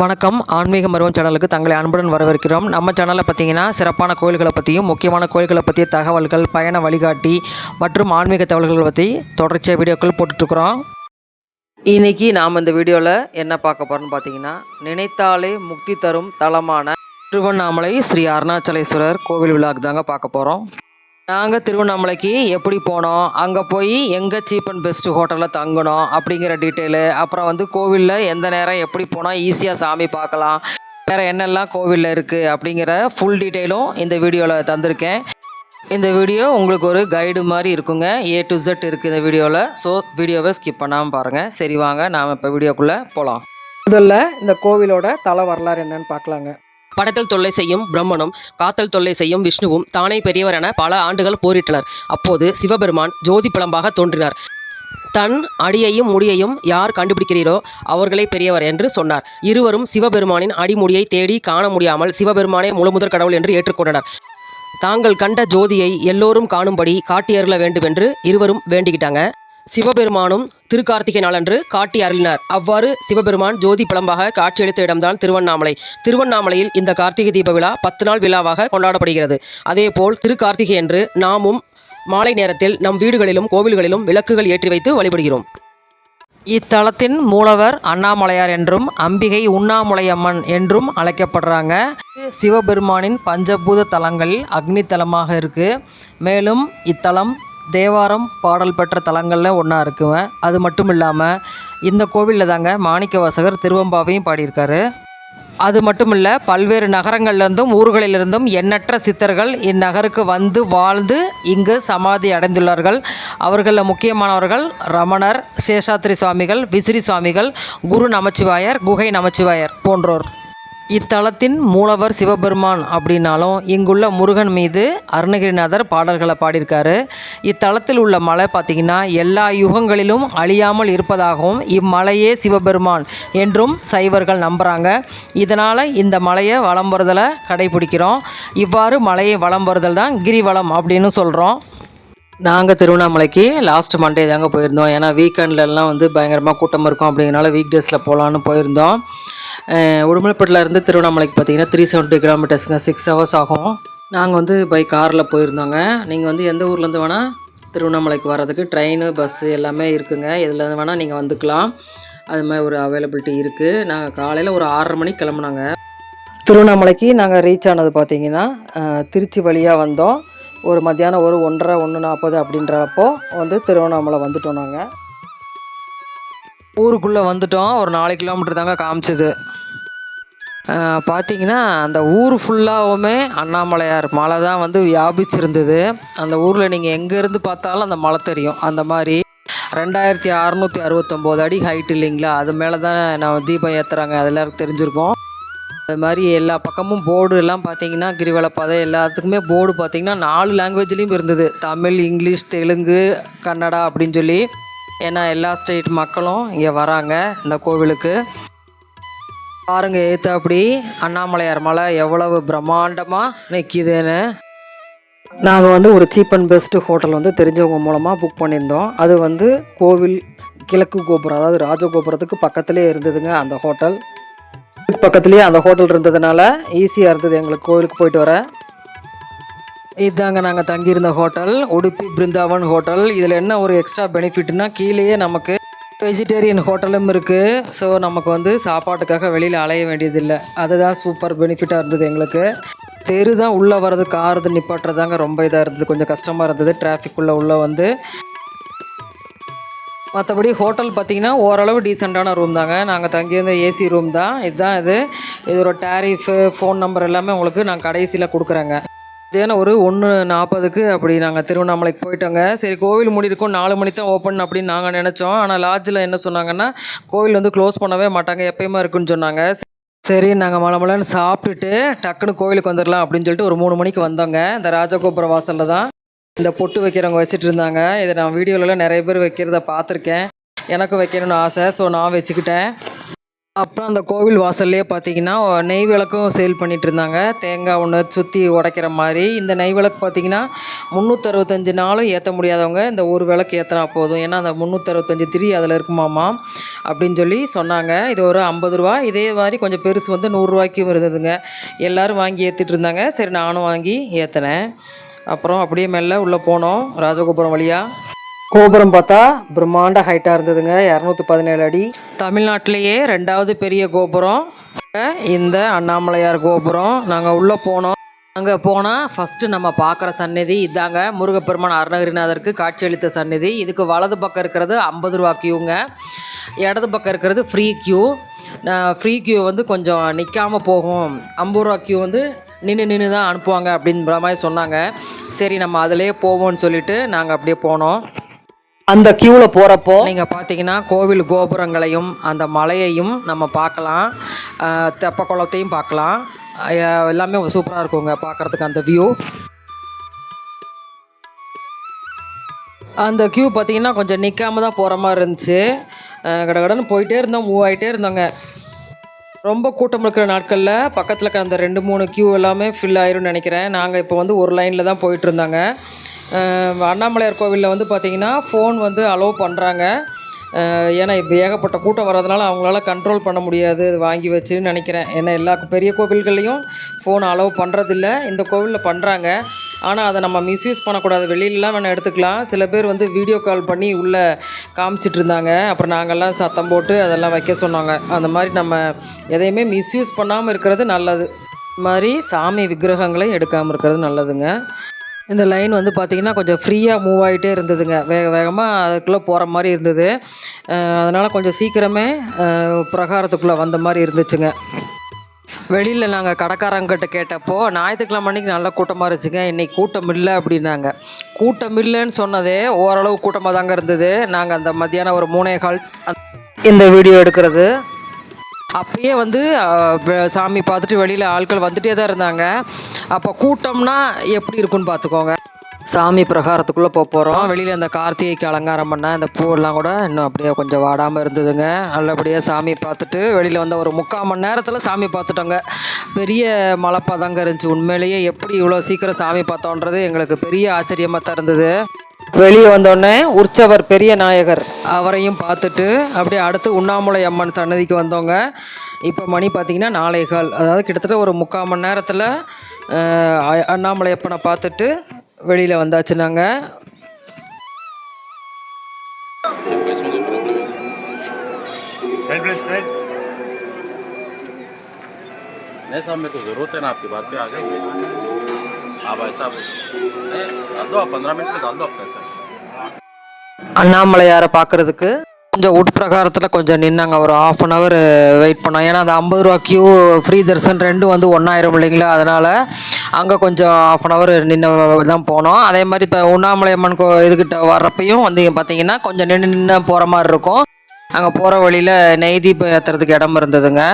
வணக்கம். ஆன்மீக மருவம் சேனலுக்கு தங்களை அன்புடன் வரவேற்கிறோம். நம்ம சேனலில் பார்த்தீங்கன்னா சிறப்பான கோயில்களை பற்றியும் முக்கியமான கோயில்களை பற்றிய தகவல்கள் பயண வழிகாட்டி மற்றும் ஆன்மீக தகவல்களை பற்றி தொடர்ச்சியாக வீடியோக்கள் போட்டுட்ருக்குறோம் இன்னைக்கு நாம் இந்த வீடியோவில் என்ன பார்க்க போகிறோம்னு பார்த்தீங்கன்னா நினைத்தாலே முக்தி தரும் தலமான திருவண்ணாமலை ஸ்ரீ அருணாச்சலேஸ்வரர் கோவில் விழாக்கு தாங்க பார்க்க போகிறோம் நாங்கள் திருவண்ணாமலைக்கு எப்படி போனோம் அங்கே போய் எங்கே சீப் அண்ட் பெஸ்ட்டு ஹோட்டலில் தங்கணும் அப்படிங்கிற டீட்டெயிலு அப்புறம் வந்து கோவிலில் எந்த நேரம் எப்படி போனால் ஈஸியாக சாமி பார்க்கலாம் வேறு என்னெல்லாம் கோவிலில் இருக்குது அப்படிங்கிற ஃபுல் டீட்டெயிலும் இந்த வீடியோவில் தந்திருக்கேன். இந்த வீடியோ உங்களுக்கு ஒரு கைடு மாதிரி இருக்குங்க. ஏ டு Z இருக்குது இந்த வீடியோவில் ஸோ வீடியோவை ஸ்கிப் பண்ணாமல் பாருங்கள் சரி வாங்க. நாம் இப்போ வீடியோக்குள்ளே போகலாம் முதல்ல இந்த கோவிலோட தல வரலாறு என்னன்னு பார்க்கலாங்க. படைத்தல் தொல்லை செய்யும் பிரம்மனும் காத்தல் தொல்லை செய்யும் விஷ்ணுவும் தானே பெரியவர் என பல ஆண்டுகள் போரிட்டனர். அப்போது சிவபெருமான் ஜோதி பிளம்பாக தோன்றினார். தன் அடியையும் முடியையும் யார் கண்டுபிடிக்கிறீரோ அவர்களே பெரியவர் என்று சொன்னார். இருவரும் சிவபெருமானின் அடிமுடியை தேடி காண முடியாமல் சிவபெருமானே முழுமுதற் கடவுள் என்று ஏற்றுக்கொண்டனர். தாங்கள் கண்ட ஜோதியை எல்லோரும் காணும்படி காட்டியருள வேண்டும் என்று இருவரும் வேண்டிக்கிட்டாங்க. சிவபெருமானும் திருக்கார்த்திகை நாளன்று காட்டி அருளினார். அவ்வாறு சிவபெருமான் ஜோதி பழம்பாக காட்சியளித்த இடம்தான் திருவண்ணாமலை. திருவண்ணாமலையில் இந்த கார்த்திகை தீப விழா பத்து நாள் விழாவாக கொண்டாடப்படுகிறது. அதேபோல் திருக்கார்த்திகை என்று நாமும் மாலை நேரத்தில் நம் வீடுகளிலும் கோவில்களிலும் விளக்குகள் ஏற்றி வைத்து வழிபடுகிறோம். இத்தலத்தின் மூலவர் அண்ணாமலையார் என்றும் அம்பிகை உண்ணாமுலையம்மன் என்றும் அழைக்கப்படுறாங்க. சிவபெருமானின் பஞ்சபூத தலங்களில் அக்னி தலமாக இருக்குது மேலும் இத்தலம் தேவாரம் பாடல் பெற்ற தலங்களில் ஒன்றா இருக்குவேன் அது மட்டும் இல்லாமல் இந்த கோவிலில் தாங்க மாணிக்க வாசகர் திருவம்பாவையும் பாடியிருக்காரு. அது மட்டும் இல்லை பல்வேறு நகரங்களிலிருந்தும் ஊர்களிலிருந்தும் எண்ணற்ற சித்தர்கள் இந்நகருக்கு வந்து வாழ்ந்து இங்கு சமாதி அடைந்துள்ளார்கள். அவர்களில் முக்கியமானவர்கள் ரமணர் சேஷாத்ரி சுவாமிகள் விசிறி சுவாமிகள் குரு நமச்சிவாயர் குகை நமச்சிவாயர் போன்றோர். இத்தலத்தின் மூலவர் சிவபெருமான் அப்படின்னாலும் இங்குள்ள முருகன் மீது அருணகிரிநாதர் பாடல்களை பாடியிருக்காரு. இத்தலத்தில் உள்ள மலை பார்த்திங்கன்னா எல்லா யுகங்களிலும் அழியாமல் இருப்பதாகவும் இம்மலையே சிவபெருமான் என்றும் சைவர்கள் நம்புகிறாங்க இதனால் இந்த மலையை வளம் வருதலை கடைபிடிக்கிறோம். இவ்வாறு மலையை வளம் வருதல் தான் கிரிவலம் அப்படின்னு சொல்கிறோம் நாங்கள் திருவண்ணாமலைக்கு லாஸ்ட் மண்டே தாங்க போயிருந்தோம். ஏன்னா வீக்கெண்ட்லலாம் வந்து பயங்கரமாக கூட்டம் இருக்கும். அப்படிங்கிறனால வீக் டேஸில் போகலான்னு போயிருந்தோம். அஹ் உடுமலைப்பேட்டில் இருந்து திருவண்ணாமலைக்கு பார்த்தீங்கன்னா த்ரீ செவன்ட்டி கிலோமீட்டர்ஸுங்க சிக்ஸ் ஹவர்ஸ் ஆகும். நாங்கள் வந்து பை காரில் போயிருந்தோங்க. நீங்கள் வந்து எந்த ஊர்லேருந்து வேணால் திருவண்ணாமலைக்கு வர்றதுக்கு ட்ரெயின் பஸ்ஸு எல்லாமே இருக்குங்க. எதில் வேணால் நீங்கள் வந்துக்கலாம். அது மாதிரி ஒரு அவைலபிலிட்டி இருக்குது நாங்கள் காலையில் ஒரு ஆறரை மணிக்கு கிளம்புனாங்க. திருவண்ணாமலைக்கு நாங்கள் ரீச் ஆனது பார்த்தீங்கன்னா திருச்சி வழியாக வந்தோம். ஒரு மத்தியானம் ஒரு ஒன்றரை ஒன்று நாற்பது அப்படின்றப்போ வந்து திருவண்ணாமலை வந்துட்டோம் நாங்கள் ஊருக்குள்ளே வந்துட்டோம். ஒரு நாலு கிலோமீட்டர் தாங்க காமிச்சது. பார்த்தீங்கன்னா அந்த ஊர் ஃபுல்லாகவுமே அண்ணாமலையார் மலை தான் வந்து வியாபிச்சிருந்தது. அந்த ஊரில் நீங்கள் எங்கேருந்து பார்த்தாலும் அந்த மலை தெரியும். அந்த மாதிரி ரெண்டாயிரத்தி அறநூற்றி அறுபத்தொம்போது அடி ஹைட் இல்லைங்களா? அது மேலே தான் நான் தீபம் ஏற்றுறாங்க அது எல்லாருக்கும் அது மாதிரி எல்லா பக்கமும் போர்டு எல்லாம் பார்த்தீங்கன்னா கிரிவலப்பாதை எல்லாத்துக்குமே போர்டு பார்த்தீங்கன்னா நாலு லாங்குவேஜ்லேயும் இருந்தது. தமிழ் இங்கிலீஷ் தெலுங்கு கன்னடா அப்படின்னு சொல்லி. ஏன்னா எல்லா ஸ்டேட் மக்களும் இங்கே வராங்க இந்த கோவிலுக்கு. பாருங்க ஏத்தாப்படி. அண்ணாமலையார் மலை எவ்வளவு பிரம்மாண்டமாக நிற்கிதுன்னு நாங்கள் வந்து ஒரு சீப் அண்ட் பெஸ்ட் ஹோட்டல் வந்து தெரிஞ்சவங்க மூலமாக புக் பண்ணியிருந்தோம். அது வந்து கோவில் கிழக்கு கோபுரம் அதாவது ராஜகோபுரத்துக்கு பக்கத்துலேயே இருந்ததுங்க அந்த ஹோட்டல் பக்கத்துலேயே அந்த ஹோட்டல் இருந்ததுனால ஈஸியாக இருந்தது எங்களுக்கு கோவிலுக்கு போயிட்டு வர. இதாங்க நாங்கள் தங்கியிருந்த ஹோட்டல் உடுப்பி பிருந்தாவன் ஹோட்டல் இதில் என்ன ஒரு எக்ஸ்ட்ரா பெனிஃபிட்னா கீழேயே நமக்கு வெஜிடேரியன் ஹோட்டலும் இருக்குது ஸோ நமக்கு வந்து சாப்பாட்டுக்காக வெளியில் அலைய வேண்டியதில்லை. அதுதான் சூப்பர் பெனிஃபிட்டாக இருந்தது எங்களுக்கு. தெரு தான் உள்ளே வர்றது கார் நிப்பாட்டுறதாங்க ரொம்ப இதாக இருந்தது. கொஞ்சம் கஷ்டமாக இருந்தது. டிராஃபிக் உள்ள உள்ளே வந்து. மற்றபடி ஹோட்டல் பார்த்திங்கன்னா ஓரளவு டீசெண்டான ரூம் தாங்க. நாங்கள் தங்கியிருந்த ஏசி ரூம் தான். இதுதான் இது. இதோட டேரிஃபு ஃபோன் நம்பர் எல்லாமே உங்களுக்கு நான் கடைசியில் கொடுக்குறேங்க. தியானம் ஒரு ஒன்று நாற்பதுக்கு அப்படி நாங்கள் திருவண்ணாமலைக்கு போயிட்டோங்க. சரி கோவில் மூடி இருக்கும் நாலு மணி தான் ஓப்பன் அப்படின்னு நாங்கள் நினச்சோம். ஆனால் லாட்ஜில் என்ன சொன்னாங்கன்னா கோவில் வந்து க்ளோஸ் பண்ணவே மாட்டாங்க. எப்பயுமே இருக்குன்னு சொன்னாங்க. சரி நாங்கள் மலை மலைன்னு சாப்பிட்டுட்டு டக்குன்னு கோவிலுக்கு வந்துடலாம் அப்படின்னு சொல்லிட்டு ஒரு மூணு மணிக்கு வந்தோங்க. இந்த ராஜகோபுர வாசலில் தான் இந்த பொட்டு வைக்கிறவங்க வச்சுட்டு இருந்தாங்க. இதை நான் வீடியோலலாம் நிறைய பேர் வைக்கிறத பார்த்துருக்கேன். எனக்கும் வைக்கணும்னு ஆசை. ஸோ நான் வச்சுக்கிட்டேன். அப்புறம் அந்த கோவில் வாசல்லே பார்த்தீங்கன்னா நெய் விளக்கும் சேல் பண்ணிட்டு இருந்தாங்க. தேங்காய் ஒன்று சுற்றி உடைக்கிற மாதிரி. இந்த நெய் விளக்கு பார்த்தீங்கன்னா முந்நூற்றறுபத்தஞ்சு நாளும் ஏற்ற முடியாதவங்க இந்த ஒரு விளக்கு ஏற்றினா போதும். ஏன்னா அந்த முந்நூற்றறுபத்தஞ்சு திரி அதில் இருக்குமாமா? அப்படின்னு சொல்லி சொன்னாங்க. இது ஒரு ஐம்பது ரூபா. இதே மாதிரி கொஞ்சம் பெருசு வந்து நூறுரூவாய்க்கும் இருந்ததுங்க. எல்லோரும் வாங்கி ஏற்றிட்டு இருந்தாங்க. சரி நானும் வாங்கி ஏற்றினேன் அப்புறம் அப்படியே மெல்ல உள்ளே போனோம். ராஜகோபுரம் வழியாக கோபுரம் பார்த்தா பிரம்மாண்ட ஹைட்டாக இருந்ததுங்க. இரநூத்தி பதினேழு அடி. தமிழ்நாட்டிலேயே ரெண்டாவது பெரிய கோபுரம். இந்த அண்ணாமலையார் கோபுரம். நாங்கள் உள்ளே போனோம். அங்கே போனால் ஃபஸ்ட்டு நம்ம பார்க்குற சந்நிதி இதாங்க. முருகப்பெருமான் அருணகிரிநாதருக்கு காட்சியளித்த சந்நிதி. இதுக்கு வலது பக்கம் இருக்கிறது ஐம்பது ரூபா க்யூங்க இடது பக்கம் இருக்கிறது ஃப்ரீ க்யூ ஃப்ரீ க்யூ வந்து கொஞ்சம் நிற்காமல் போகும். ஐம்பது ரூபா க்யூ வந்து நின்று நின்று தான் அனுப்புவாங்க அப்படின்ற மாதிரி சொன்னாங்க. சரி நம்ம அதிலே போவோம்னு சொல்லிட்டு நாங்கள் அப்படியே போனோம். அந்த க்யூவில் போகிறப்போ நீங்கள் பார்த்தீங்கன்னா கோவில் கோபுரங்களையும் அந்த மலையையும் நம்ம பார்க்கலாம். தெப்ப குளத்தையும் பார்க்கலாம். எல்லாமே சூப்பராக இருக்குங்க பார்க்குறதுக்கு அந்த வியூ அந்த க்யூ பார்த்தீங்கன்னா கொஞ்சம் நிற்காம தான் போகிற மாதிரி இருந்துச்சு. கடகடன்னு போயிட்டே இருந்தோம் மூவ் ஆகிட்டே இருந்தோங்க. ரொம்ப கூட்டம் இருக்கிற நாட்களில் பக்கத்தில் இருக்கிற அந்த ரெண்டு மூணு க்யூ எல்லாமே ஃபில் ஆயிரும்னு நினைக்கிறேன். நாங்கள் இப்போ வந்து ஒரு லைனில் தான் போயிட்டு இருந்தாங்க. அண்ணாமலையார் கோவிலில் வந்து பார்த்திங்கன்னா ஃபோன் வந்து அலோவ் பண்ணுறாங்க ஏன்னா இப்போ ஏகப்பட்ட கூட்டம் வர்றதுனால அவங்களால கண்ட்ரோல் பண்ண முடியாது. வாங்கி வச்சுன்னு நினைக்கிறேன். ஏன்னா எல்லா பெரிய கோவில்கள்லையும் ஃபோன் அலோவ் பண்ணுறதில்ல இந்த கோவிலில் பண்ணுறாங்க ஆனால் அதை நம்ம மிஸ்யூஸ் பண்ணக்கூடாது. வெளியிலலாம் வேணால் எடுத்துக்கலாம். சில பேர் வந்து வீடியோ கால் பண்ணி உள்ளே காமிச்சிட்டு இருந்தாங்க. அப்புறம் நாங்கள்லாம் சத்தம் போட்டு அதெல்லாம் வைக்க சொன்னாங்க. அந்த மாதிரி நம்ம எதையுமே மிஸ்யூஸ் பண்ணாமல் இருக்கிறது நல்லது. மாதிரி சாமி விக்கிரகங்களையும் எடுக்காமல் இருக்கிறது நல்லதுங்க. இந்த லைன் வந்து பார்த்திங்கன்னா கொஞ்சம் ஃப்ரீயாக மூவ் ஆகிட்டே இருந்ததுங்க. வேக வேகமாக அதுக்குள்ளே போகிற மாதிரி இருந்தது. அதனால் கொஞ்சம் சீக்கிரமே பிரகாரத்துக்குள்ளே வந்த மாதிரி இருந்துச்சுங்க. வெளியில் நாங்கள் கடைக்காரங்கிட்ட கேட்டப்போ ஞாயிற்றுக்கிழமை அன்னைக்கு நல்ல கூட்டமாக இருந்துச்சுங்க. இன்றைக்கி கூட்டம் இல்லை அப்படின்னாங்க. கூட்டம் இல்லைன்னு சொன்னதே ஓரளவு கூட்டமாக தாங்க இருந்தது. நாங்கள் அந்த மத்தியானம் ஒரு மூணே கால் இந்த வீடியோ எடுக்கிறது அப்பயே வந்து சாமி பார்த்துட்டு வெளியில் ஆட்கள் வந்துட்டே தான் இருந்தாங்க. அப்போ கூட்டம்னா எப்படி இருக்குன்னு பார்த்துக்கோங்க. சாமி பிரகாரத்துக்குள்ளே போக போகிறோம் வெளியில் அந்த கார்த்திகைக்கு அலங்காரம் பண்ண அந்த பூவெல்லாம் கூட இன்னும் அப்படியே கொஞ்சம் வாடாமல் இருந்ததுங்க. நல்லபடியாக சாமி பார்த்துட்டு வெளியில் வந்த ஒரு முக்கால் மணி நேரத்தில் சாமி பார்த்துட்டோங்க. பெரிய மலைப்பாதாங்க இருந்துச்சு. உண்மையிலேயே எப்படி இவ்வளோ சீக்கிரம் சாமி பார்த்தோன்றது எங்களுக்கு பெரிய ஆச்சரியமாக தான் இருந்தது. வெளியே வந்தோடனே உற்சவர் பெரிய நாயகர் அவரையும் பார்த்துட்டு அப்படியே அடுத்து உண்ணாமுலை அம்மன் சன்னதிக்கு வந்தோங்க இப்போ மணி பார்த்திங்கன்னா நாளை கால் அதாவது கிட்டத்தட்ட ஒரு முக்கால் மணி நேரத்தில் அஹ், அண்ணாமலை அப்பனை பார்த்துட்டு வெளியில் வந்தாச்சு நாங்கள் साइड प्लीज साइड नहीं साहब मेरे को ज़रूरत है ना आपकी बात पे आ गए आप ऐसा नहीं डाल दो आप पंद्रह मिनट में डाल दो आप पैसा அண்ணாமலையாரை பார்க்குறதுக்கு கொஞ்சம் உட்பிரகாரத்தில் கொஞ்சம் நின்னாங்க ஒரு ஆஃப் அன் ஹவர் வெயிட் பண்ணோம் ஏன்னா அந்த ஐம்பது ரூபா கியூ ஃப்ரீ தர்சன் ரெண்டும் வந்து ஒன்றாயிரம் இல்லைங்களா அதனால் அங்கே கொஞ்சம் ஆஃப் அன் ஹவர் நின்று தான் போனோம் அதே மாதிரி இப்போ உண்ணாமலை அம்மன் கோ இதுக்கிட்ட வர்றப்பையும் வந்து பார்த்தீங்கன்னா கொஞ்சம் நின்று நின்று போகிற மாதிரி இருக்கும் அங்கே போகிற வழியில் நெய் தீபம் ஏற்றுறதுக்கு இடம் இருந்ததுங்க.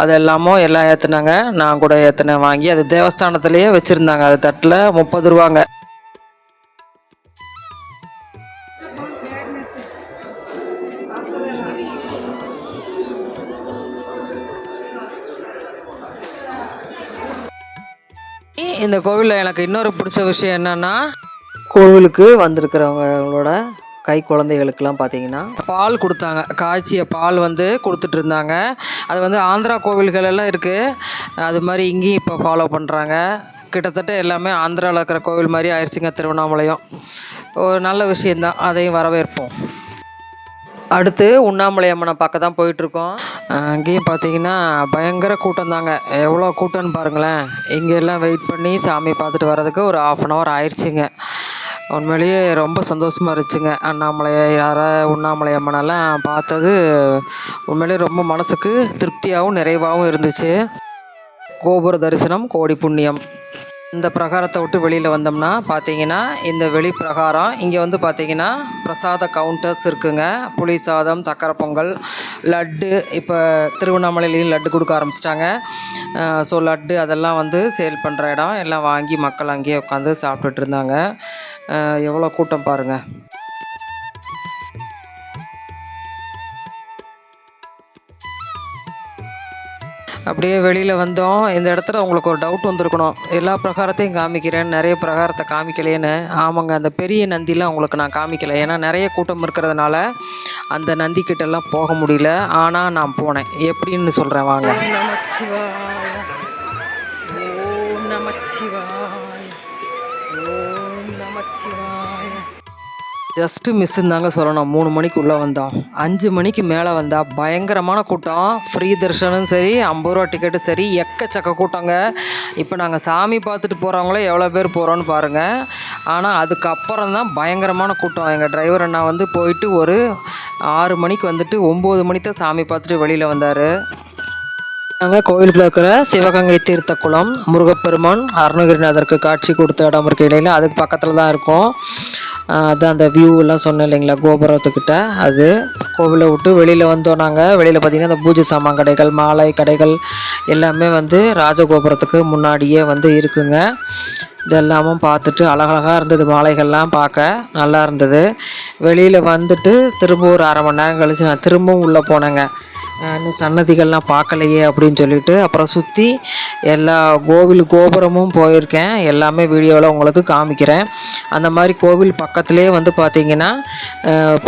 அது எல்லாமும் எல்லாம் ஏற்றுனாங்க நான் கூட ஏற்றினேன் வாங்கி. அது தேவஸ்தானத்துலேயே வச்சுருந்தாங்க. அது தட்டில் முப்பது ரூபாங்க. இந்த கோவிலில் எனக்கு இன்னொரு பிடிச்ச விஷயம் என்னென்னா கோவிலுக்கு வந்திருக்கிறவங்களோட கை குழந்தைகளுக்கெல்லாம் பார்த்தீங்கன்னா பால் கொடுத்தாங்க. காய்ச்சிய பால் வந்து கொடுத்துட்டு இருந்தாங்க அது வந்து ஆந்திரா கோவில்கள் எல்லாம் இருக்குது அது மாதிரி இங்கேயும் இப்போ ஃபாலோ பண்ணுறாங்க கிட்டத்தட்ட எல்லாமே ஆந்திராவில் இருக்கிற கோவில் மாதிரி ஆயிடுச்சுங்க திருவண்ணாமலையும். ஒரு நல்ல விஷயந்தான் அதையும் வரவேற்போம். அடுத்து உண்ணாமலை அம்மனை பார்க்க தான் போயிட்டுருக்கோம். அங்கேயும் பார்த்தீங்கன்னா பயங்கர கூட்டம் தாங்க எவ்வளோ கூட்டம்னு பாருங்களேன். இங்கே எல்லாம் வெயிட் பண்ணி சாமி பார்த்துட்டு வர்றதுக்கு ஒரு ஆஃப் அன் ஹவர் ஆயிடுச்சுங்க. உண்மையிலேயே ரொம்ப சந்தோஷமாக இருந்துச்சுங்க. அண்ணாமலை யார உண்ணாமலை அம்மனெல்லாம் பார்த்தது உண்மையிலேயே ரொம்ப மனசுக்கு திருப்தியாகவும் நிறைவாகவும் இருந்துச்சு. கோபுர தரிசனம் கோடி புண்ணியம். இந்த பிரகாரத்தை விட்டு வெளியில் வந்தோம்னா பார்த்தீங்கன்னா இந்த வெளி பிரகாரம் இங்கே வந்து பார்த்தீங்கன்னா பிரசாத கவுண்டர்ஸ் இருக்குங்க. புளி சாதம் சக்கரை பொங்கல் லட்டு இப்போ திருவண்ணாமலையிலையும் லட்டு கொடுக்க ஆரம்பிச்சிட்டாங்க. ஸோ லட்டு அதெல்லாம் வந்து சேல் பண்ணுற இடம். எல்லாம் வாங்கி மக்கள் அங்கேயே உட்காந்து சாப்பிட்டுட்டு இருந்தாங்க. எவ்வளோ கூட்டம் பாருங்கள் அப்படியே வெளியில் வந்தோம். இந்த இடத்துல உங்களுக்கு ஒரு டவுட் வந்திருக்கணும். எல்லா பிரகாரத்தையும் காமிக்கிறேன். நிறைய பிரகாரத்தை காமிக்கலையேன்னு ஆமாங்க அந்த பெரிய நந்திலாம் உங்களுக்கு நான் காமிக்கலை. ஏன்னா நிறைய கூட்டம் இருக்கிறதுனால அந்த நந்தி கிட்டலாம் போக முடியல. ஆனால் நான் போனேன். எப்படின்னு சொல்கிறேன் வாங்க. நமச்சிவாய ஓம் நமச்சிவாய ஜஸ்ட்டு மிஸ்ஸுன்னு தாங்க சொல்லணும். மூணு மணிக்குள்ளே வந்தோம் அஞ்சு மணிக்கு மேலே வந்தால் பயங்கரமான கூட்டம். ஃப்ரீ தர்ஷனும் சரி ஐம்பது ரூபா டிக்கெட்டும் சரி எக்கச்சக்க கூட்டங்க. இப்போ நாங்கள் சாமி பார்த்துட்டு போகிறவங்களே எவ்வளோ பேர் போகிறோன்னு பாருங்கள் ஆனால் அதுக்கப்புறம் தான் பயங்கரமான கூட்டம். எங்கள் டிரைவர் அண்ணா வந்து போயிட்டு ஒரு ஆறு மணிக்கு வந்துட்டு ஒம்பது மணி தான் சாமி பார்த்துட்டு வெளியில் வந்தார். நாங்கள் கோயிலுக்குள்ள இருக்கிற சிவகங்கை தீர்த்த குளம் முருகப்பெருமான் அருணகிரிநாதருக்கு காட்சி கொடுத்த இடம் இருக்கு இடையில அதுக்கு பக்கத்தில் தான் இருக்கும். அது அந்த வியூ எல்லாம் சொன்னேன் இல்லைங்களா கோபுரத்துக்கிட்ட. அது கோவிலை விட்டு வெளியில் வந்தோம் நாங்கள் வெளியில் பார்த்தீங்கன்னா அந்த பூஜை சாமான் கடைகள் மாலை கடைகள் எல்லாமே வந்து ராஜகோபுரத்துக்கு முன்னாடியே வந்து இருக்குங்க. இதெல்லாமும் பார்த்துட்டு அழகழகாக இருந்தது மாலைகள்லாம் பார்க்க. நல்லா இருந்தது. வெளியில் வந்துட்டு திரும்ப ஒரு அரை மணி நேரம் கழிச்சு நான் திரும்பவும் உள்ளே போனேங்க. இன்னும் சன்னதிகள்லாம் பார்க்கலையே அப்படின்னு சொல்லிட்டு அப்புறம் சுற்றி எல்லா கோவில் கோபுரமும் போயிருக்கேன். எல்லாமே வீடியோவில் உங்களுக்கு காமிக்கிறேன். அந்த மாதிரி கோவில் பக்கத்துலேயே வந்து பார்த்திங்கன்னா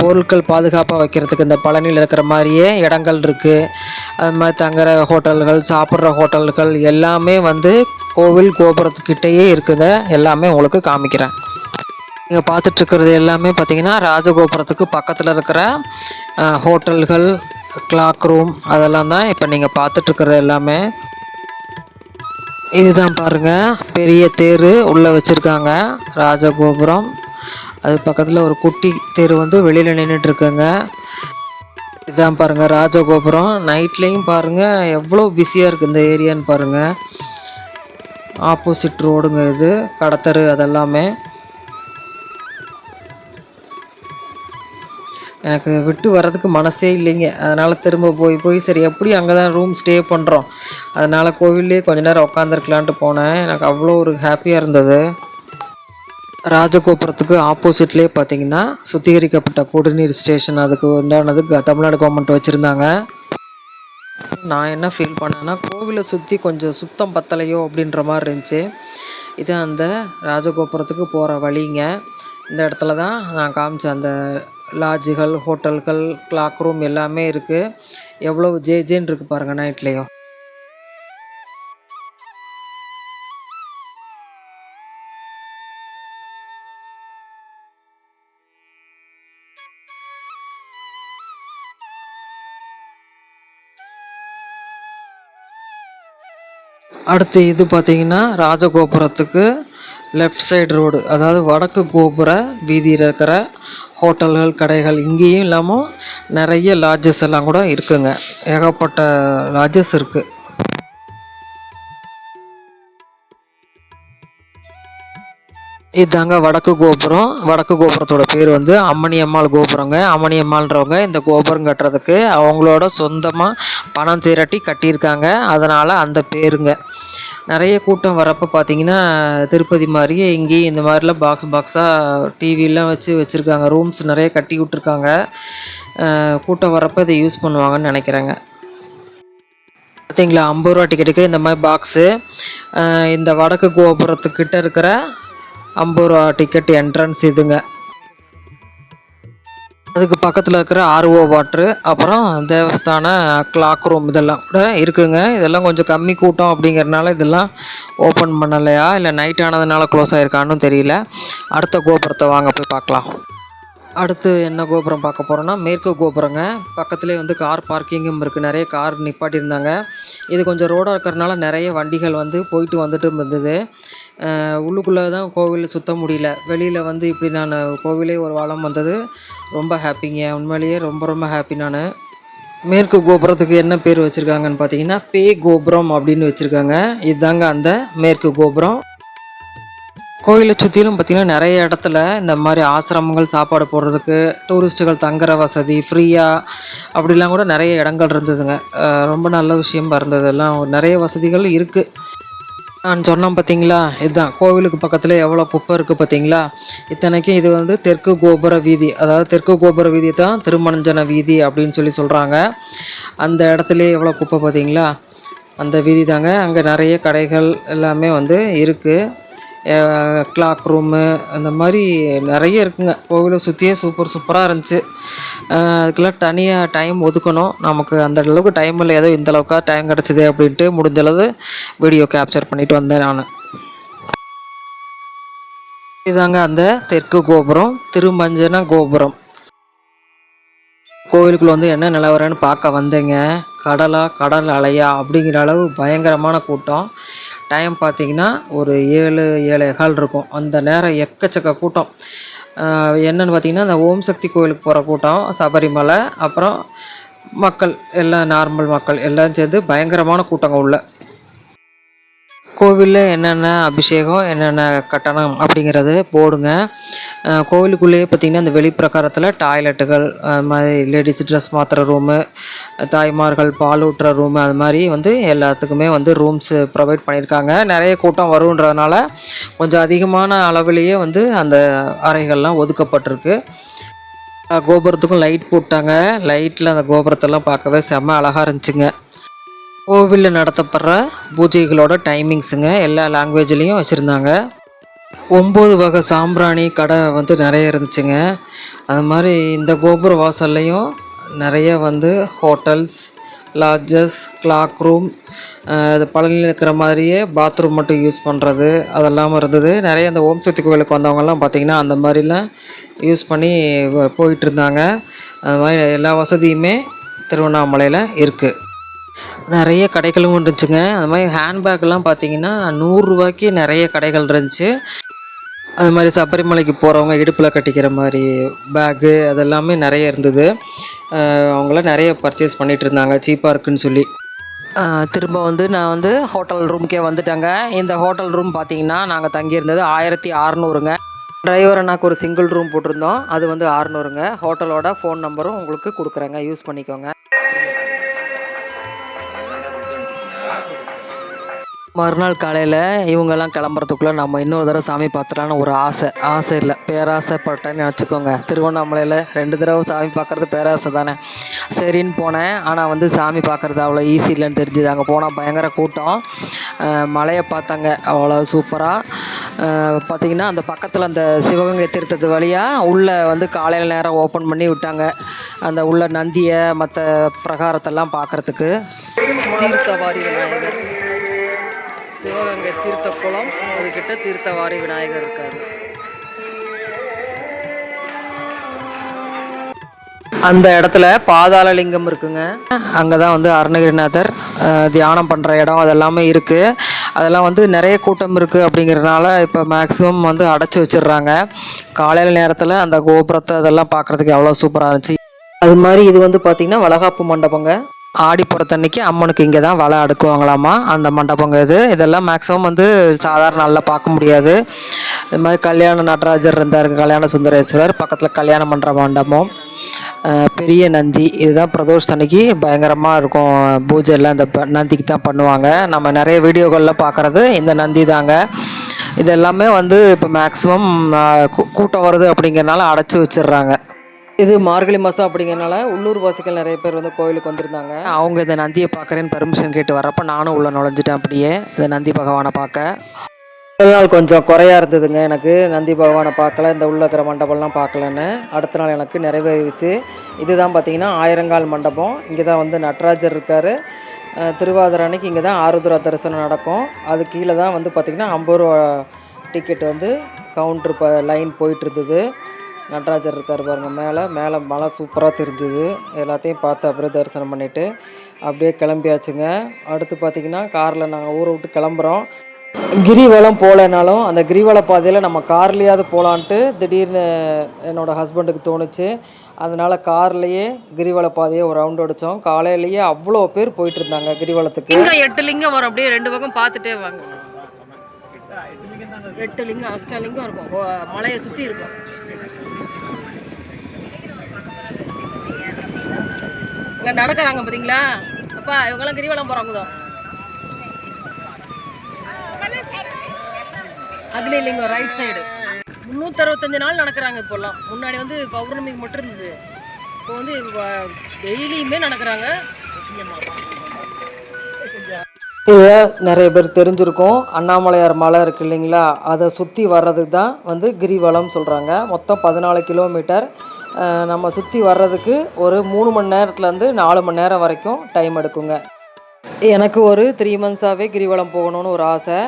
பொருட்கள் பாதுகாப்பாக வைக்கிறதுக்கு இந்த பழனியில் இருக்கிற மாதிரியே இடங்கள் இருக்குது அது மாதிரி தங்குற ஹோட்டல்கள் சாப்பிட்ற ஹோட்டல்கள் எல்லாமே வந்து கோவில் கோபுரத்துக்கிட்டேயே இருக்குங்க. எல்லாமே உங்களுக்கு காமிக்கிறேன். நீங்கள் பார்த்துட்ருக்கிறது எல்லாமே பார்த்தீங்கன்னா ராஜகோபுரத்துக்கு பக்கத்தில் இருக்கிற ஹோட்டல்கள் கிளாக் ரூம் அதெல்லாம் தான் இப்போ நீங்கள் பார்த்துட்ருக்கிறது எல்லாமே. இதுதான் பாருங்கள் பெரிய தேர் உள்ளே வச்சுருக்காங்க ராஜகோபுரம். அது பக்கத்தில் ஒரு குட்டி தேர் வந்து வெளியில் நின்றுட்டுருக்குங்க இதுதான் பாருங்கள் ராஜகோபுரம். நைட்லேயும் பாருங்கள் எவ்வளோ பிஸியாக இருக்குது இந்த ஏரியான்னு பாருங்கள் ஆப்போசிட் ரோடுங்க இது கடத்தரு அதெல்லாமே. எனக்கு விட்டு வர்றதுக்கு மனசே இல்லைங்க. அதனால் திரும்ப போய் போய் சரி எப்படி அங்கே தான் ரூம் ஸ்டே பண்ணுறோம் அதனால் கோவில்லே கொஞ்ச நேரம் உட்காந்துருக்கலான்ட்டு போனேன். எனக்கு அவ்வளோ ஒரு ஹாப்பியாக இருந்தது. ராஜகோபுரத்துக்கு ஆப்போசிட்லேயே பார்த்தீங்கன்னா சுத்திகரிக்கப்பட்ட குடிநீர் ஸ்டேஷன் அதுக்கு உண்டானது க- தமிழ்நாடு கவர்மெண்ட் வச்சுருந்தாங்க. நான் என்ன ஃபீல் பண்ணேன்னா கோவிலை சுற்றி கொஞ்சம் சுத்தம் பத்தலையோ அப்படின்ற மாதிரி இருந்துச்சு. இது அந்த ராஜகோபுரத்துக்கு போகிற வழிங்க. இந்த இடத்துல தான் நான் காமிச்ச அந்த லாட்ஜுகள் ஹோட்டல்கள் கிளாக் ரூம் எல்லாமே இருக்குது எவ்வளோ ஜே ஜேன்னு இருக்குது பாருங்கள் நைட்லேயும் அடுத்து இது பார்த்தீங்கன்னா ராஜகோபுரத்துக்கு லெஃப்ட் சைடு ரோடு அதாவது வடக்கு கோபுர வீதியில் இருக்கிற ஹோட்டல்கள் கடைகள் இங்கேயும் இல்லாமல் நிறைய லாட்ஜஸ் எல்லாம் கூட இருக்குங்க. ஏகப்பட்ட லாட்ஜஸ் இருக்குது இதாங்க வடக்கு கோபுரம். வடக்கு கோபுரத்தோட பேர் வந்து அம்மணி அம்மாள் கோபுரங்க. அம்மணி அம்மாள்ன்றவங்க இந்த கோபுரம் கட்டுறதுக்கு அவங்களோட சொந்தமாக பணம் திரட்டி கட்டியிருக்காங்க. அதனால் அந்த பேருங்க. நிறைய கூட்டம் வரப்போ பார்த்தீங்கன்னா திருப்பதி மாதிரியே இங்கேயும் இந்த மாதிரிலாம் பாக்ஸ் பாக்ஸாக டிவிலாம் வச்சு வச்சுருக்காங்க. ரூம்ஸ் நிறைய கட்டி விட்ருக்காங்க கூட்டம் வரப்போ இதை யூஸ் பண்ணுவாங்கன்னு நினைக்கிறேங்க. பார்த்தீங்களா ஐம்பது ரூபா டிக்கெட்டுக்கு இந்த மாதிரி பாக்ஸு இந்த வடக்கு கோபுரத்துக்கிட்ட இருக்கிற ஐம்பது ரூபா டிக்கெட் என்ட்ரன்ஸ் இதுங்க. அதுக்கு பக்கத்தில் இருக்கிற ஆர்ஓ வாட்ரு அப்புறம் தேவஸ்தான கிளாக் ரூம் இதெல்லாம் கூட இருக்குங்க. இதெல்லாம் கொஞ்சம் கம்மி கூட்டம் அப்படிங்கிறனால இதெல்லாம் ஓப்பன் பண்ணலையா? இல்லை நைட் ஆனதுனால க்ளோஸ் ஆகிருக்கான்னு தெரியல. அடுத்த கோபுரத்தை வாங்க போய் பார்க்கலாம். அடுத்து என்ன கோபுரம் பார்க்க போகிறோன்னா மேற்கு கோபுரங்க. பக்கத்துலேயே வந்து கார் பார்க்கிங்கும் இருக்குது நிறைய கார் நிப்பாட்டியிருந்தாங்க. இது கொஞ்சம் ரோடாக இருக்கிறனால நிறைய வண்டிகள் வந்து போயிட்டு வந்துட்டு இருந்தது. உள்ளுக்குள்ளே தான் கோவில் சுத்த முடியல. வெளியில் வந்து இப்படி நான் கோவிலே ஒரு வளம் வந்தது. ரொம்ப ஹாப்பிங்க உண்மையிலேயே ரொம்ப ரொம்ப ஹாப்பி நான். மேற்கு கோபுரத்துக்கு என்ன பேர் வச்சுருக்காங்கன்னு பார்த்தீங்கன்னா பே கோபுரம் அப்படின்னு வச்சுருக்காங்க. இதுதாங்க அந்த மேற்கு கோபுரம். கோயிலை சுற்றிலும் பார்த்திங்கன்னா நிறைய இடத்துல இந்த மாதிரி ஆசிரமங்கள் சாப்பாடு போடுறதுக்கு டூரிஸ்ட்டுகள் தங்குற வசதி ஃப்ரீயாக அப்படிலாம் கூட நிறைய இடங்கள் இருந்ததுங்க. ரொம்ப நல்ல விஷயமா இருந்தது எல்லாம் நிறைய வசதிகள் இருக்குது நான் சொன்னேன் பார்த்தீங்களா இதுதான். கோவிலுக்கு பக்கத்தில் எவ்வளோ குப்பை இருக்குது பார்த்தீங்களா இத்தனைக்கும் இது வந்து தெற்கு கோபுர வீதி. அதாவது தெற்கு கோபுர வீதி தான் திருமணஞ்சன வீதி அப்படின்னு சொல்லி சொல்கிறாங்க அந்த இடத்துல எவ்வளோ குப்பை பார்த்தீங்களா அந்த வீதி தாங்க அங்கே நிறைய கடைகள் எல்லாமே வந்து இருக்குது கிளாக் ரூமு அந்த மாதிரி நிறைய இருக்குங்க. கோவிலை சுற்றியே சூப்பர் சூப்பராக இருந்துச்சு. அதுக்கெல்லாம் தனியாக டைம் ஒதுக்கணும். நமக்கு அந்த அளவுக்கு டைம் இல்லை. ஏதோ இந்த அளவுக்கா டைம் கிடச்சிது அப்படின்ட்டு முடிஞ்சளவு வீடியோ கேப்சர் பண்ணிட்டு வந்தேன் நான். இதாங்க அந்த தெற்கு கோபுரம் திருமஞ்சன கோபுரம். கோவிலுக்குள்ள வந்து என்ன நிலவரன்னு பார்க்க வந்தேங்க. கடலா கடல் அலையா அப்படிங்கிற அளவு பயங்கரமான கூட்டம். டைம் பார்த்தீங்கன்னா ஒரு ஏழு ஏழே கால் இருக்கும். அந்த நேரம் எக்கச்சக்க கூட்டம். என்னென்னு பார்த்திங்கன்னா பார்த்தீங்கன்னா அந்த ஓம் சக்தி கோவிலுக்கு போகிற கூட்டம் சபரிமலை அப்புறம் மக்கள் எல்லாம் நார்மல் மக்கள் எல்லாம் சேர்ந்து பயங்கரமான கூட்டங்க உள்ள. கோவிலில் என்னென்ன அபிஷேகம் என்னென்ன கட்டணம் அப்படிங்கிறது போடுங்க. கோவிலுக்குள்ளேயே பார்த்திங்கன்னா அந்த வெளிப்பிரகாரத்தில் டாய்லெட்டுகள் அது மாதிரி லேடிஸ் ட்ரெஸ் மாற்றுற ரூமு தாய்மார்கள் பால் ஊட்டுற ரூமு அது மாதிரி வந்து எல்லாத்துக்குமே வந்து ரூம்ஸ் ப்ரொவைட் பண்ணியிருக்காங்க. நிறைய கூட்டம் வருன்றதுனால கொஞ்சம் அதிகமான அளவிலேயே வந்து அந்த அறைகள்லாம் ஒதுக்கப்பட்டிருக்கு. கோபுரத்துக்கும் லைட் போட்டாங்க. லைட்டில் அந்த கோபுரத்தெல்லாம் பார்க்கவே செம்ம அழகாக இருந்துச்சுங்க. கோவிலில் நடத்தப்படுற பூஜைகளோட டைமிங்ஸுங்க எல்லா லாங்குவேஜ்லேயும் வச்சுருந்தாங்க. ஒம்பது வகை சாம்பிராணி கடை வந்து நிறைய இருந்துச்சுங்க. அது மாதிரி இந்த கோபுர வாசல்லையும் நிறைய வந்து ஹோட்டல்ஸ் லாட்ஜஸ் கிளாக் ரூம் அது பழனியில் இருக்கிற மாதிரியே பாத்ரூம் மட்டும் யூஸ் பண்ணுறது அதெல்லாமல் இருந்தது. நிறைய அந்த ஓம் சக்தி கோவிலுக்கு வந்தவங்கலாம் பார்த்திங்கன்னா அந்த மாதிரிலாம் யூஸ் பண்ணி போயிட்டு இருந்தாங்க. அது மாதிரி எல்லா வசதியுமே திருவண்ணாமலையில் இருக்குது நிறைய கடைகளும் இருந்துச்சுங்க. அது மாதிரி ஹேண்ட்பேக்லாம் பார்த்தீங்கன்னா நூறுரூவாய்க்கு நிறைய கடைகள் இருந்துச்சு. அது மாதிரி சபரிமலைக்கு போகிறவங்க இடுப்பில் கட்டிக்கிற மாதிரி பேக்கு அதெல்லாமே நிறைய இருந்தது. அவங்களாம் நிறைய பர்ச்சேஸ் பண்ணிகிட்டு இருந்தாங்க. சீப்பாக இருக்குன்னு சொல்லி. திரும்ப வந்து நான் வந்து ஹோட்டல் ரூம்க்கே வந்துட்டேங்க. இந்த ஹோட்டல் ரூம் பார்த்தீங்கன்னா நாங்கள் தங்கியிருந்தது ஆயிரத்தி அறநூறுங்க. டிரைவர் அண்ணாக்கு ஒரு சிங்கிள் ரூம் போட்டிருந்தோம். அது வந்து அறநூறுங்க. ஹோட்டலோட ஃபோன் நம்பரும் உங்களுக்கு கொடுக்குறேங்க. யூஸ் பண்ணிக்கோங்க. மறுநாள் காலையில் இவங்கெல்லாம் கிளம்புறதுக்குள்ளே நம்ம இன்னொரு தடவை சாமி பார்த்துலான்னு ஒரு ஆசை. ஆசை இல்லை. பேராசைப்பட்டேன்னு நினச்சிக்கோங்க. திருவண்ணாமலையில் ரெண்டு தடவை சாமி பார்க்குறது பேராசை தானே. சரின்னு போனேன். ஆனால் வந்து சாமி பார்க்குறது அவ்வளோ ஈஸி இல்லைன்னு தெரிஞ்சுது. அங்கே போனால் பயங்கர கூட்டம். மலையை பார்த்தாங்க. அவ்வளோ சூப்பராக பார்த்திங்கன்னா அந்த பக்கத்தில் அந்த சிவகங்கை தீர்த்தத்து வழியாக உள்ளே வந்து காலையில் நேரம் ஓப்பன் பண்ணி விட்டாங்க. அந்த உள்ள நந்தியை மற்ற பிரகாரத்தெல்லாம் பார்க்குறதுக்கு. தீர்த்தவாரி விநாயகர். சிவகங்கை தீர்த்த குளம் அதுக்கிட்ட தீர்த்தவாரி விநாயகர் இருக்காரு. அந்த இடத்துல பாதாளலிங்கம் இருக்குங்க. அங்கே தான் வந்து அருணகிரிநாதர் தியானம் பண்ணுற இடம் அதெல்லாமே இருக்குது அதெல்லாம் வந்து நிறைய கூட்டம் இருக்குது அப்படிங்கிறதுனால இப்போ மேக்ஸிமம் வந்து அடைச்சி வச்சிடுறாங்க. காலையில் நேரத்தில் அந்த கோபுரத்தை அதெல்லாம் பார்க்குறதுக்கு எவ்வளோ சூப்பராக இருந்துச்சு. அது மாதிரி இது வந்து பார்த்திங்கன்னா வளகாப்பு மண்டபங்க. ஆடிப்புறத்தன்னைக்கு அம்மனுக்கு இங்கே தான் வலை அடுக்குவாங்களாமா? அந்த மண்டபங்க இது. இதெல்லாம் மேக்ஸிமம் வந்து சாதாரண நல்லா பார்க்க முடியாது. இது மாதிரி கல்யாண நடராஜர் இருந்தார் கல்யாண சுந்தரேஸ்வரர். பக்கத்தில் கல்யாணம் பண்ணுற மண்டபம். பெரிய நந்தி. இதுதான் பிரதோஷ் அன்னைக்கு பயங்கரமாக இருக்கும். பூஜை எல்லாம் இந்த ப- நந்திக்கு தான் பண்ணுவாங்க. நம்ம நிறைய வீடியோகளில் பார்க்குறது இந்த நந்தி தாங்க. இது எல்லாமே வந்து இப்போ மேக்ஸிமம் கூட்டம் வருது அப்படிங்கிறனால அடைச்சி வச்சிடுறாங்க. இது மார்கழி மாதம் அப்படிங்கிறனால உள்ளூர் வாசிகள் நிறைய பேர் வந்து கோயிலுக்கு வந்திருந்தாங்க. அவங்க இந்த நந்தியை பார்க்குறேன்னு பர்மிஷன் கேட்டு வரப்போ நானும் உள்ளே நுழைஞ்சிட்டேன் அப்படியே. இந்த நந்தி பகவானை பார்க்க. முதல் நாள் கொஞ்சம் குறையா இருந்ததுங்க எனக்கு. நந்தி பகவானை பார்க்கல இந்த உள்ள இருக்கிற மண்டபம்லாம் பார்க்கலன்னு. அடுத்த நாள் எனக்கு நிறைவேறிடுச்சு இதுதான் பார்த்தீங்கன்னா ஆயிரங்கால் மண்டபம். இங்கே தான் வந்து நடராஜர் இருக்கார். திருவாதிரை அன்னைக்கு இங்கே தான் ஆருத்ரா தரிசனம் நடக்கும். அது கீழே தான் வந்து பார்த்திங்கன்னா ஐம்பது ரூபா டிக்கெட் வந்து கவுண்ட்ரு ப லைன் போயிட்டு இருந்தது. நடராஜர் இருக்கார் பாருங்க மேலே மேலே மலை சூப்பராக தெரிஞ்சுது. எல்லாத்தையும் பார்த்து அப்படியே தரிசனம் பண்ணிவிட்டு அப்படியே கிளம்பியாச்சுங்க. அடுத்து பார்த்திங்கன்னா காரில் நாங்கள் ஊரை விட்டு கிளம்புறோம். கிரிவலம் போகலைனாலும் அந்த கிரிவல பாதையில் நம்ம கார்லேயாவது போகலான்ட்டு திடீர்னு என்னோடய ஹஸ்பண்டுக்கு தோணுச்சு. அதனால் கார்லேயே கிரிவல பாதையை ஒரு ரவுண்ட் அடித்தோம் காலையிலேயே அவ்வளோ பேர் போயிட்டு இருந்தாங்க கிரிவலத்துக்கு. இங்கே எட்டு லிங்கம் வரும். அப்படியே ரெண்டு பக்கம் பார்த்துட்டே வாங்க. எட்டு லிங்கம் அஷ்டலிங்கம் இருக்கும். மலையை சுற்றி இருக்கும். இல்லை நடக்கிறாங்க பார்த்தீங்களா அப்பா இவங்கெல்லாம் கிரிவலம் போகிறாங்க தான் அக்னிலிங்கம் ரைட் சைடு முந்நூற்றறுபத்தஞ்சு நாள் நடக்கிறாங்க இப்போல்லாம் முன்னாடி வந்து பௌர்ணமிக்கு மட்டும் இருந்தது. இப்போ வந்து டெய்லியுமே நடக்கிறாங்க. இதை நிறைய பேர் தெரிஞ்சிருக்கும். அண்ணாமலையார் மலை இருக்கு இல்லைங்களா? அதை சுற்றி வர்றதுக்கு தான் வந்து கிரிவலம் சொல்கிறாங்க மொத்தம் பதினாலு கிலோமீட்டர் நம்ம சுற்றி வர்றதுக்கு ஒரு மூணு மணி நேரத்துலேருந்து நாலு மணி நேரம் வரைக்கும் டைம் எடுக்குங்க. எனக்கு ஒரு த்ரீ மந்த்ஸாகவே கிரிவலம் போகணும்னு ஒரு ஆசை.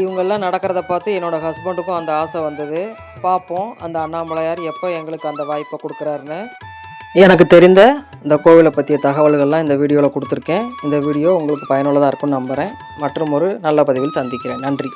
இவங்கெல்லாம் நடக்கிறத பார்த்து என்னோடய ஹஸ்பண்டுக்கும் அந்த ஆசை வந்தது. பார்ப்போம் அந்த அண்ணாமலையார் எப்போ எங்களுக்கு அந்த வாய்ப்பை கொடுக்குறாருன்னு. எனக்கு தெரிந்த இந்த கோவிலை பற்றிய தகவல்கள்லாம் இந்த வீடியோவில் கொடுத்துருக்கேன். இந்த வீடியோ உங்களுக்கு பயனுள்ளதாக இருக்கும்னு நம்புகிறேன் மற்றும் ஒரு நல்ல பதிவில் சந்திக்கிறேன். நன்றி.